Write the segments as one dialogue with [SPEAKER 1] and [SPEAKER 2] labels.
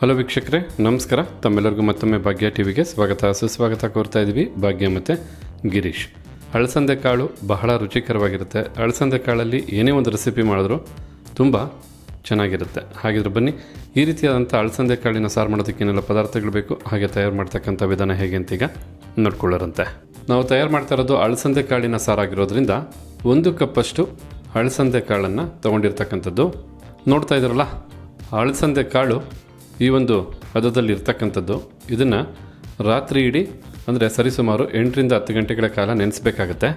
[SPEAKER 1] Hello ವೀಕ್ಷಕರೇ, ನಮಸ್ಕಾರ. ತಮ್ಮೆಲ್ಲರಿಗೂ ಮತ್ತೊಮ್ಮೆ ಭಾಗ್ಯ ಟಿವಿಗೆ ಸ್ವಾಗತ. ಸುಸ್ವಾಗತ ಕೋರ್ತಾ ಇದ್ದೀವಿ ಭಾಗ್ಯ ಮತ್ತು ಗಿರೀಶ್. ಅಳಸಂದೆ ಕಾಳು ಬಹಳ ರುಚಿಕರವಾಗಿರುತ್ತೆ. ಅಳಸಂದೆ ಕಾಳಲ್ಲಿ ಏನೇ ಒಂದು ರೆಸಿಪಿ ಮಾಡಿದ್ರು ತುಂಬ ಚೆನ್ನಾಗಿರುತ್ತೆ. ಹಾಗಿದ್ರೆ ಬನ್ನಿ, ಈ ರೀತಿಯಾದಂಥ ಅಳಸಂದೆ ಕಾಳಿನ ಸಾರು ಮಾಡೋದಕ್ಕೆ ಏನೆಲ್ಲ ಪದಾರ್ಥಗಳು ಬೇಕು, ಹಾಗೆ ತಯಾರು ಮಾಡ್ತಕ್ಕಂಥ ವಿಧಾನ ಹೇಗೆ ಅಂತೀಗ ನೋಡ್ಕೊಳ್ಳೋರಂತೆ. ನಾವು ತಯಾರು ಮಾಡ್ತಾ ಇರೋದು ಅಳಸಂದೆ ಕಾಳಿನ ಸಾರಾಗಿರೋದ್ರಿಂದ ಒಂದು ಕಪ್ಪಷ್ಟು ಅಳಸಂದೆ ಕಾಳನ್ನು ತೊಗೊಂಡಿರ್ತಕ್ಕಂಥದ್ದು. ನೋಡ್ತಾ ಇದ್ರಲ್ಲ ಅಳಸಂದೆ ಕಾಳು ಈ ಒಂದು ಹದದಲ್ಲಿ ಇರ್ತಕ್ಕಂಥದ್ದು ಇದನ್ನು ರಾತ್ರಿ ಇಡೀ, ಅಂದರೆ ಸರಿಸುಮಾರು ಎಂಟರಿಂದ ಹತ್ತು ಗಂಟೆಗಳ ಕಾಲ ನೆನೆಸಬೇಕಾಗತ್ತೆ.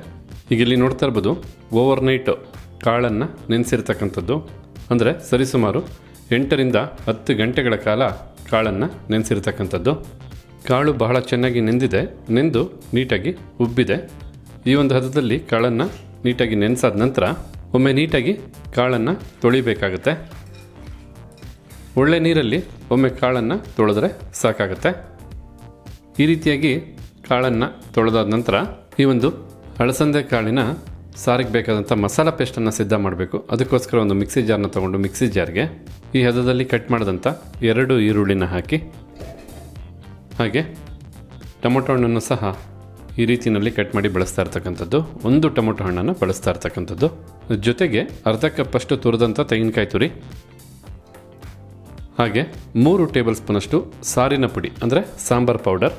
[SPEAKER 1] ಈಗ ಇಲ್ಲಿ ನೋಡ್ತಾ ಇರ್ಬೋದು ಓವರ್ ನೈಟ್ ಕಾಳನ್ನು ನೆನೆಸಿರ್ತಕ್ಕಂಥದ್ದು, ಅಂದರೆ ಸರಿಸುಮಾರು ಎಂಟರಿಂದ ಹತ್ತು ಗಂಟೆಗಳ ಕಾಲ ಕಾಳನ್ನು ನೆನೆಸಿರ್ತಕ್ಕಂಥದ್ದು. ಕಾಳು ಬಹಳ ಚೆನ್ನಾಗಿ ನೆಂದಿದೆ, ನೆಂದು ನೀಟಾಗಿ ಉಬ್ಬಿದೆ. ಈ ಒಂದು ಹದದಲ್ಲಿ ಕಾಳನ್ನು ನೀಟಾಗಿ ನೆನೆಸಾದ ನಂತರ, ಒಮ್ಮೆ ನೀಟಾಗಿ ಕಾಳನ್ನು ತೊಳಿಬೇಕಾಗತ್ತೆ. ಒಳ್ಳೆ ನೀರಲ್ಲಿ ಒಮ್ಮೆ ಕಾಳನ್ನು ತೊಳೆದ್ರೆ ಸಾಕಾಗುತ್ತೆ. ಈ ರೀತಿಯಾಗಿ ಕಾಳನ್ನು ತೊಳೆದಾದ ನಂತರ ಈ ಒಂದು ಅಳಸಂದೆ ಕಾಳಿನ ಸಾರಿಗೆ ಬೇಕಾದಂಥ ಮಸಾಲ ಪೇಸ್ಟನ್ನು ಸಿದ್ಧ ಮಾಡಬೇಕು. ಅದಕ್ಕೋಸ್ಕರ ಒಂದು ಮಿಕ್ಸಿ ಜಾರನ್ನ ತೊಗೊಂಡು ಮಿಕ್ಸಿ ಜಾರ್ಗೆ ಈ ಹದದಲ್ಲಿ ಕಟ್ ಮಾಡಿದಂಥ ಎರಡು ಈರುಳ್ಳಿನ ಹಾಕಿ, ಹಾಗೆ ಟೊಮೊಟೊ ಹಣ್ಣನ್ನು ಸಹ ಈ ರೀತಿಯಲ್ಲಿ ಕಟ್ ಮಾಡಿ ಬಳಸ್ತಾ ಇರ್ತಕ್ಕಂಥದ್ದು. ಒಂದು ಟೊಮೊಟೊ ಹಣ್ಣನ್ನು ಬಳಸ್ತಾ ಇರ್ತಕ್ಕಂಥದ್ದು. ಜೊತೆಗೆ ಅರ್ಧ ಕಪ್ಪಷ್ಟು ತುರಿದಂಥ ತೆಂಗಿನಕಾಯಿ ತುರಿ ಹಾಗೆ ಮೂರು ಟೇಬಲ್ ಸ್ಪೂನಷ್ಟು ಸಾರಿನ ಪುಡಿ, ಅಂದರೆ ಸಾಂಬಾರ್ ಪೌಡರ್.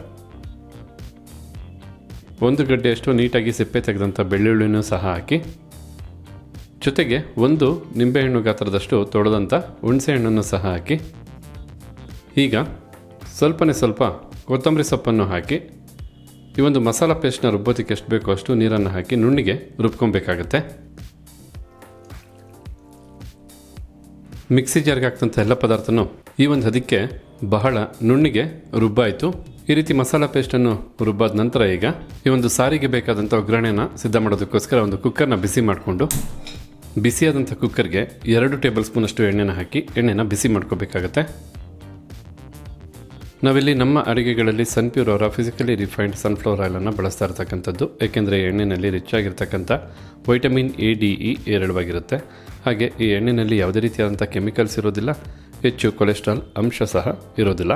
[SPEAKER 1] ಒಂದು ಗಡ್ಡೆಯಷ್ಟು ನೀಟಾಗಿ ಸಿಪ್ಪೆ ತೆಗೆದಂಥ ಬೆಳ್ಳುಳ್ಳಿನೂ ಸಹ ಹಾಕಿ. ಜೊತೆಗೆ ಒಂದು ನಿಂಬೆಹಣ್ಣು ಗಾತ್ರದಷ್ಟು ತೊಳೆದಂಥ ಹುಣಸೆಹಣ್ಣನ್ನು ಸಹ ಹಾಕಿ. ಈಗ ಸ್ವಲ್ಪನೇ ಸ್ವಲ್ಪ ಕೊತ್ತಂಬರಿ ಸೊಪ್ಪನ್ನು ಹಾಕಿ. ಈ ಒಂದು ಮಸಾಲ ಪೇಸ್ಟ್ನ ರುಬ್ಬೋದಕ್ಕೆ ಎಷ್ಟು ಬೇಕೋ ಅಷ್ಟು ನೀರನ್ನು ಹಾಕಿ ನುಣ್ಣಿಗೆ ರುಬ್ಕೊಬೇಕಾಗತ್ತೆ. ಮಿಕ್ಸಿ ಜಾರ್ಗೆ ಎಲ್ಲ ಪದಾರ್ಥನೂ ಈ ಒಂದು ಹದಕ್ಕೆ ಬಹಳ ನುಣ್ಣಿಗೆ ರುಬ್ಬಾಯಿತು. ಈ ರೀತಿ ಮಸಾಲ ಪೇಸ್ಟನ್ನು ರುಬ್ಬಾದ ನಂತರ ಈಗ ಈ ಒಂದು ಸಾರಿಗೆ ಬೇಕಾದಂಥ ಒಗ್ಗರಣೆನ ಸಿದ್ಧ ಮಾಡೋದಕ್ಕೋಸ್ಕರ ಒಂದು ಕುಕ್ಕರ್ನ ಬಿಸಿ ಮಾಡಿಕೊಂಡು, ಬಿಸಿಯಾದಂಥ ಕುಕ್ಕರ್ಗೆ ಎರಡು ಟೇಬಲ್ ಸ್ಪೂನಷ್ಟು ಎಣ್ಣೆನ ಹಾಕಿ ಎಣ್ಣೆನ ಬಿಸಿ ಮಾಡ್ಕೋಬೇಕಾಗತ್ತೆ. ನಾವಿಲ್ಲಿ ನಮ್ಮ ಅಡುಗೆಗಳಲ್ಲಿ ಸನ್ಪ್ಯೂರ್ ಅವರ ಫಿಸಿಕಲಿ ರಿಫೈನ್ಡ್ ಸನ್ಫ್ಲವರ್ ಆಯಿಲನ್ನು ಬಳಸ್ತಾ ಇರ್ತಕ್ಕಂಥದ್ದು. ಏಕೆಂದರೆ ಎಣ್ಣೆಯಲ್ಲಿ ರಿಚ್ ಆಗಿರ್ತಕ್ಕಂಥ ವೈಟಮಿನ್ ಎ, ಡಿ, ಇ ಎರಡವಾಗಿರುತ್ತೆ. ಹಾಗೆ ಈ ಎಣ್ಣೆಯಲ್ಲಿ ಯಾವುದೇ ರೀತಿಯಾದಂಥ ಕೆಮಿಕಲ್ಸ್ ಇರೋದಿಲ್ಲ. ಹೆಚ್ಚು ಕೊಲೆಸ್ಟ್ರಾಲ್ ಅಂಶ ಸಹ ಇರೋದಿಲ್ಲ.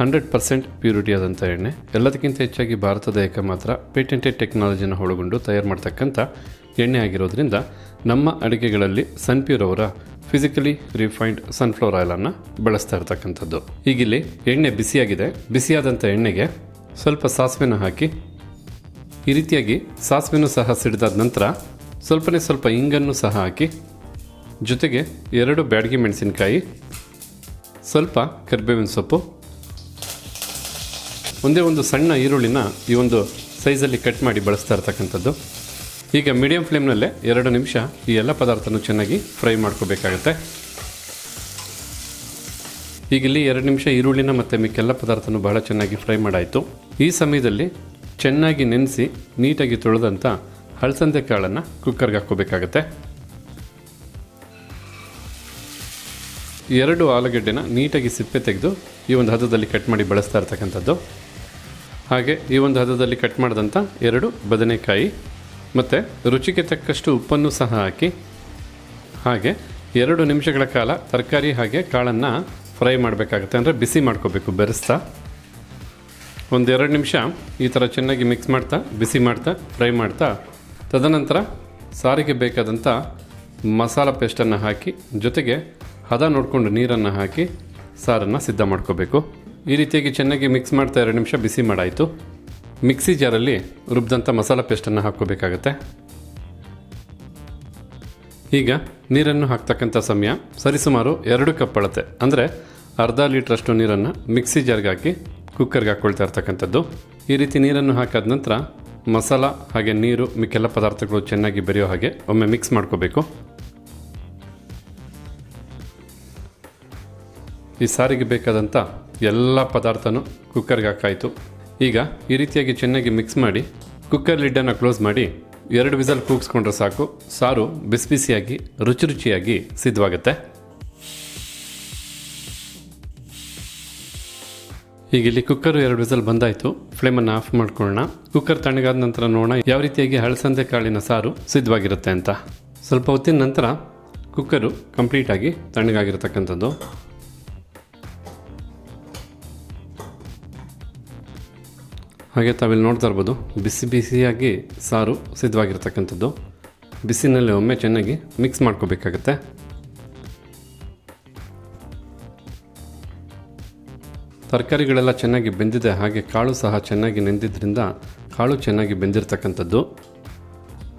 [SPEAKER 1] ಹಂಡ್ರೆಡ್ ಪರ್ಸೆಂಟ್ ಪ್ಯೂರಿಟಿ ಆದಂಥ ಎಣ್ಣೆ. ಎಲ್ಲದಕ್ಕಿಂತ ಹೆಚ್ಚಾಗಿ ಭಾರತದ ಏಕಮಾತ್ರ ಪೇಟೆಂಟೆಡ್ ಟೆಕ್ನಾಲಜಿನ ಒಳಗೊಂಡು ತಯಾರು ಮಾಡ್ತಕ್ಕಂಥ ಎಣ್ಣೆ ಆಗಿರೋದ್ರಿಂದ ನಮ್ಮ ಅಡುಗೆಗಳಲ್ಲಿ ಸನ್ಪ್ಯೂರ್ ಅವರ ಫಿಸಿಕಲಿ ರಿಫೈನ್ಡ್ ಸನ್ಫ್ಲವರ್ ಆಯಿಲನ್ನು ಬಳಸ್ತಾ ಇರ್ತಕ್ಕಂಥದ್ದು. ಈಗಿಲ್ಲಿ ಎಣ್ಣೆ ಬಿಸಿಯಾಗಿದೆ. ಬಿಸಿಯಾದಂಥ ಎಣ್ಣೆಗೆ ಸ್ವಲ್ಪ ಸಾಸಿವೆನ ಹಾಕಿ ಈ ರೀತಿಯಾಗಿ ಸಾಸಿವೆನೂ ಸಹ ಸಿಡಿದಾದ ನಂತರ ಸ್ವಲ್ಪನೇ ಸ್ವಲ್ಪ ಇಂಗನ್ನು ಸಹ ಹಾಕಿ, ಜೊತೆಗೆ ಎರಡು ಬ್ಯಾಡಗಿ ಮೆಣಸಿನಕಾಯಿ, ಸ್ವಲ್ಪ ಕರಿಬೇವಿನ ಸೊಪ್ಪು, ಒಂದೇ ಒಂದು ಸಣ್ಣ ಈರುಳ್ಳಿನ ಈ ಒಂದು ಸೈಜಲ್ಲಿ ಕಟ್ ಮಾಡಿ ಬಳಸ್ತಾ ಇರ್ತಕ್ಕಂಥದ್ದು. ಈಗ ಮೀಡಿಯಂ ಫ್ಲೇಮ್ನಲ್ಲೇ ಎರಡು ನಿಮಿಷ ಈ ಎಲ್ಲ ಪದಾರ್ಥನೂ ಚೆನ್ನಾಗಿ ಫ್ರೈ ಮಾಡ್ಕೋಬೇಕಾಗತ್ತೆ. ಈಗ ಇಲ್ಲಿ ಎರಡು ನಿಮಿಷ ಈರುಳ್ಳಿನ ಮತ್ತು ಮಿಕ್ಕೆಲ್ಲ ಪದಾರ್ಥನೂ ಬಹಳ ಚೆನ್ನಾಗಿ ಫ್ರೈ ಮಾಡಾಯಿತು. ಈ ಸಮಯದಲ್ಲಿ ಚೆನ್ನಾಗಿ ನೆನೆಸಿ ನೀಟಾಗಿ ತೊಳೆದಂಥ ಹಳಸಂದೆ ಕಾಳನ್ನು ಕುಕ್ಕರ್ಗೆ ಹಾಕ್ಕೋಬೇಕಾಗತ್ತೆ. ಎರಡು ಆಲೂಗಡ್ಡೆನ ನೀಟಾಗಿ ಸಿಪ್ಪೆ ತೆಗೆದು ಈ ಒಂದು ಹದದಲ್ಲಿ ಕಟ್ ಮಾಡಿ ಬಳಸ್ತಾ ಇರ್ತಕ್ಕಂಥದ್ದು. ಹಾಗೆ ಈ ಒಂದು ಹದದಲ್ಲಿ ಕಟ್ ಮಾಡಿದಂಥ ಎರಡು ಬದನೆಕಾಯಿ ಮತ್ತು ರುಚಿಗೆ ತಕ್ಕಷ್ಟು ಉಪ್ಪನ್ನು ಸಹ ಹಾಕಿ, ಹಾಗೆ ಎರಡು ನಿಮಿಷಗಳ ಕಾಲ ತರಕಾರಿ ಹಾಗೆ ಕಾಳನ್ನು ಫ್ರೈ ಮಾಡಬೇಕಾಗತ್ತೆ. ಅಂದರೆ ಬಿಸಿ ಮಾಡ್ಕೋಬೇಕು, ಬೆರೆಸ್ತಾ. ಒಂದೆರಡು ನಿಮಿಷ ಈ ಥರ ಚೆನ್ನಾಗಿ ಮಿಕ್ಸ್ ಮಾಡ್ತಾ, ಬಿಸಿ ಮಾಡ್ತಾ ಫ್ರೈ ಮಾಡ್ತಾ ತದನಂತರ ಸಾರಿಗೆ ಬೇಕಾದಂಥ ಮಸಾಲ ಪೇಸ್ಟನ್ನು ಹಾಕಿ, ಜೊತೆಗೆ ಹದ ನೋಡಿಕೊಂಡು ನೀರನ್ನು ಹಾಕಿ ಸಾರನ್ನು ಸಿದ್ಧ ಮಾಡ್ಕೋಬೇಕು. ಈ ರೀತಿಯಾಗಿ ಚೆನ್ನಾಗಿ ಮಿಕ್ಸ್ ಮಾಡ್ತಾ ಎರಡು ನಿಮಿಷ ಬಿಸಿ ಮಾಡಾಯಿತು. ಮಿಕ್ಸಿ ಜಾರಲ್ಲಿ ರುಬ್ಬಿದಂಥ ಮಸಾಲ ಪೇಸ್ಟನ್ನು ಹಾಕ್ಕೋಬೇಕಾಗತ್ತೆ. ಈಗ ನೀರನ್ನು ಹಾಕ್ತಕ್ಕಂಥ ಸಮಯ ಸರಿಸುಮಾರು ಎರಡು ಕಪ್ ಅಳತೆ. ಅಂದರೆ ಅರ್ಧ ಲೀಟ್ರಷ್ಟು ನೀರನ್ನು ಮಿಕ್ಸಿ ಜಾರ್ಗೆ ಹಾಕಿ ಕುಕ್ಕರ್ಗೆ ಹಾಕ್ಕೊಳ್ತಾ ಇರ್ತಕ್ಕಂಥದ್ದು. ಈ ರೀತಿ ನೀರನ್ನು ಹಾಕಾದ ನಂತರ ಮಸಾಲ ಹಾಗೆ ನೀರು, ಮಿಕ್ಕೆಲ್ಲ ಪದಾರ್ಥಗಳು ಚೆನ್ನಾಗಿ ಬೆರೆಯೋ ಹಾಗೆ ಒಮ್ಮೆ ಮಿಕ್ಸ್ ಮಾಡ್ಕೋಬೇಕು. ಈ ಸಾರಿಗೆ ಬೇಕಾದಂಥ ಎಲ್ಲ ಪದಾರ್ಥನೂ ಕುಕ್ಕರ್ಗೆ ಹಾಕಾಯಿತು. ಈಗ ಈ ರೀತಿಯಾಗಿ ಚೆನ್ನಾಗಿ ಮಿಕ್ಸ್ ಮಾಡಿ ಕುಕ್ಕರ್ ಲಿಡ್ಡನ್ನು ಕ್ಲೋಸ್ ಮಾಡಿ, ಎರಡು ವಿಸಲ್ ಕೂಗಿಸ್ಕೊಂಡ್ರೆ ಸಾಕು. ಸಾರು ಬಿಸಿ ಬಿಸಿಯಾಗಿ ರುಚಿ ರುಚಿಯಾಗಿ ಸಿದ್ಧವಾಗುತ್ತೆ. ಈಗ ಇಲ್ಲಿ ಕುಕ್ಕರ್ ಎರಡು ವಿಸಲ್ ಬಂದಾಯಿತು. ಫ್ಲೇಮನ್ನು ಆಫ್ ಮಾಡ್ಕೊಳ್ಳೋಣ. ಕುಕ್ಕರ್ ತಣ್ಣಗಾದ ನಂತರ ನೋಡೋಣ ಯಾವ ರೀತಿಯಾಗಿ ಹಳಸಂದೆ ಕಾಳಿನ ಸಾರು ಸಿದ್ಧವಾಗಿರುತ್ತೆ ಅಂತ. ಸ್ವಲ್ಪ ಹೊತ್ತಿನ ನಂತರ ಕುಕ್ಕರು ಕಂಪ್ಲೀಟಾಗಿ ತಣ್ಣಗಾಗಿರ್ತಕ್ಕಂಥದ್ದು. ಹಾಗೆ ತಾವಿಲ್ಲಿ ನೋಡ್ತಾ ಇರ್ಬೋದು, ಬಿಸಿ ಬಿಸಿಯಾಗಿ ಸಾರು ಸಿದ್ಧವಾಗಿರ್ತಕ್ಕಂಥದ್ದು. ಬಿಸಿನಲ್ಲಿ ಒಮ್ಮೆ ಚೆನ್ನಾಗಿ ಮಿಕ್ಸ್ ಮಾಡ್ಕೋಬೇಕಾಗತ್ತೆ. ತರಕಾರಿಗಳೆಲ್ಲ ಚೆನ್ನಾಗಿ ಬೆಂದಿದೆ, ಹಾಗೆ ಕಾಳು ಸಹ ಚೆನ್ನಾಗಿ ನೆಂದಿದ್ದರಿಂದ ಕಾಳು ಚೆನ್ನಾಗಿ ಬೆಂದಿರ್ತಕ್ಕಂಥದ್ದು.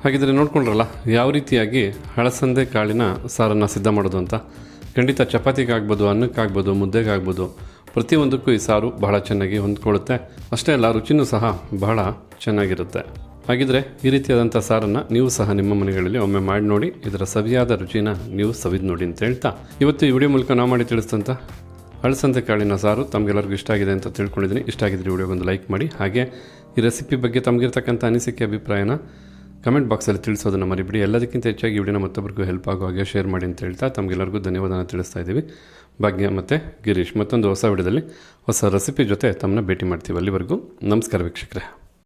[SPEAKER 1] ಹಾಗಿದ್ರೆ ನೋಡ್ಕೊಂಡ್ರಲ್ಲ, ಯಾವ ರೀತಿಯಾಗಿ ಹಳಸಂದೆ ಕಾಳಿನ ಸಾರನ್ನು ಸಿದ್ಧ ಮಾಡೋದು ಅಂತ? ಖಂಡಿತ ಚಪಾತಿಗಾಗ್ಬೋದು, ಅನ್ನಕ್ಕಾಗ್ಬೋದು, ಮುದ್ದೆಗಾಗ್ಬೋದು, ಪ್ರತಿಯೊಂದಕ್ಕೂ ಈ ಸಾರು ಬಹಳ ಚೆನ್ನಾಗಿ ಹೊಂದ್ಕೊಳ್ಳುತ್ತೆ. ಅಷ್ಟೇ ಅಲ್ಲ, ರುಚಿನೂ ಸಹ ಬಹಳ ಚೆನ್ನಾಗಿರುತ್ತೆ. ಹಾಗಿದ್ರೆ ಈ ರೀತಿಯಾದಂಥ ಸಾರನ್ನು ನೀವು ಸಹ ನಿಮ್ಮ ಮನೆಗಳಲ್ಲಿ ಒಮ್ಮೆ ಮಾಡಿ ನೋಡಿ, ಇದರ ಸವಿಯಾದ ರುಚಿನ ನೀವು ಸವಿದು ನೋಡಿ ಅಂತ ಹೇಳ್ತಾ, ಇವತ್ತು ಈ ವಿಡಿಯೋ ಮೂಲಕ ನಾವು ಮಾಡಿ ತಿಳಿಸ್ತಂತ ಅಳಸಂದೆ ಕಾಳಿನ ಸಾರು ತಮಗೆಲ್ಲರಿಗೂ ಇಷ್ಟ ಆಗಿದೆ ಅಂತ ತಿಳ್ಕೊಂಡಿದ್ದೀನಿ. ಇಷ್ಟ ಆಗಿದ್ರೆ ವಿಡಿಯೋಗೊಂದು ಲೈಕ್ ಮಾಡಿ. ಹಾಗೆ ಈ ರೆಸಿಪಿ ಬಗ್ಗೆ ತಮಗಿರ್ತಕ್ಕಂಥ ಅನಿಸಿಕೆ, ಅಭಿಪ್ರಾಯನ ಕಮೆಂಟ್ ಬಾಕ್ಸಲ್ಲಿ ತಿಳಿಸೋದನ್ನು ಮರಿಬಿಡಿ. ಎಲ್ಲದಕ್ಕಿಂತ ಹೆಚ್ಚಾಗಿ ವಿಡಿಯೋನ ಮತ್ತೊಬ್ಬರಿಗೂ ಹೆಲ್ಪ್ ಆಗೋ ಹಾಗೆ ಶೇರ್ ಮಾಡಿ ಅಂತ ಹೇಳ್ತಾ ತಮಗೆಲ್ಲರಿಗೂ ಧನ್ಯವಾದನ ತಿಳಿಸ್ತಾ ಇದ್ದೀವಿ. ಭಾಗ್ಯ ಮತ್ತು ಗಿರೀಶ್, ಮತ್ತೊಂದು ಹೊಸ ವಿಡಿಯೋದಲ್ಲಿ ಹೊಸ ರೆಸಿಪಿ ಜೊತೆ ತಮ್ಮನ್ನ ಭೇಟಿ ಮಾಡ್ತೀವಿ ಅಲ್ಲಿವರೆಗೂ. ನಮಸ್ಕಾರ ವೀಕ್ಷಕರೇ.